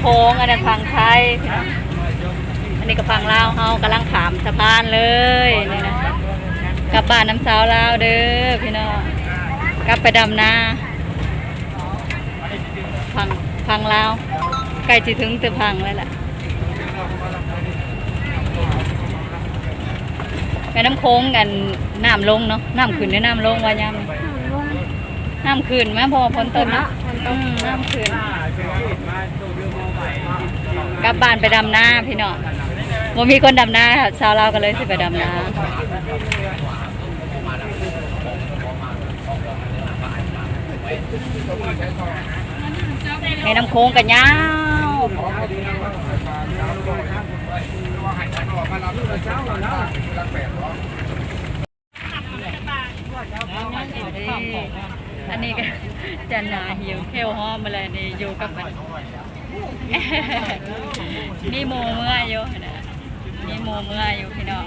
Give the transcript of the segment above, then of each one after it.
ม่น้ำโค้งอันนั้นฝั่งไทยพี่น้องอันนี้ก็ฝั่งลาวเฮากำลังขามสะพานเลยนี่นะกลับบ้านน้ำสาวลาวเด้อพี่น้องกลับไปดำนาฝั่งฝั่งลาวใกล้จะถึงตึพังแล้วล่ะแม่น้ำโค้งกันน้ำลงเนาะน้ำขึ้นหรือน้ำลงวะยามนี้น้ำขึ้นไหมเพอฝนตกเนาะอืมน้ำขึ้น กลับบ้านไปดำน้าพี่น้องบ่มีคนดำน้าค่ะชาวเราวก็เลยสิไปดำน้าให้น้ำโค้งกันยาว อันนี้ก็จันนาหิวเขี้ยวหอมมาเลยนี่อยู่กับมันมีหมูเมื่อยอยู่นะมีหมูเมื่อยอยู่พี่น้อง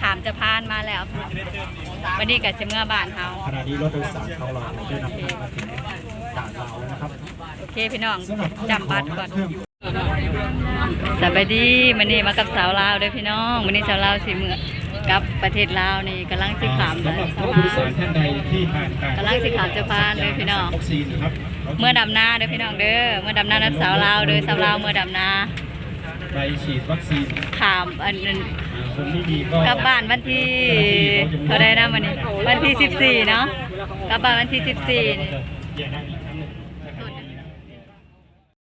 ถามจะพานมาแล้ววันนี้กับเสเมื่อบ้านเฮาขณะนี้รถโดยสารของเราได้นำทางมาถึงด่านเราแล้วนะครับโอเคพี่น้องสำหรับจำบัตรก่อนเครื่องสบายดีมันนี่มากับสาวลาวเด้วยพี่น้องมันนี่สาวลาวสิเมื่อ กลับประเทศลาวนี่กำลังสิขามเลสำหยรับสาวผู้ลาโดยวสารท่านใดที่ผ่านการกำลังสิขามจะพานเลยพี่น้องวัคซีนนะครับเมื่อดำนาเด้อพี่น้องเด้อเมื่อดำนานับสาวลาวเด้อสาวลาวเมื่อดำนาไปฉีดวัคซีนขามอันนั้นอ่าคนที่มีก็กลับบ้านวันที่เท่าไรนะวันนี้วันที่สิบสี่เนาะกลับบ้านวันที่สิบสี่อย่านั่ง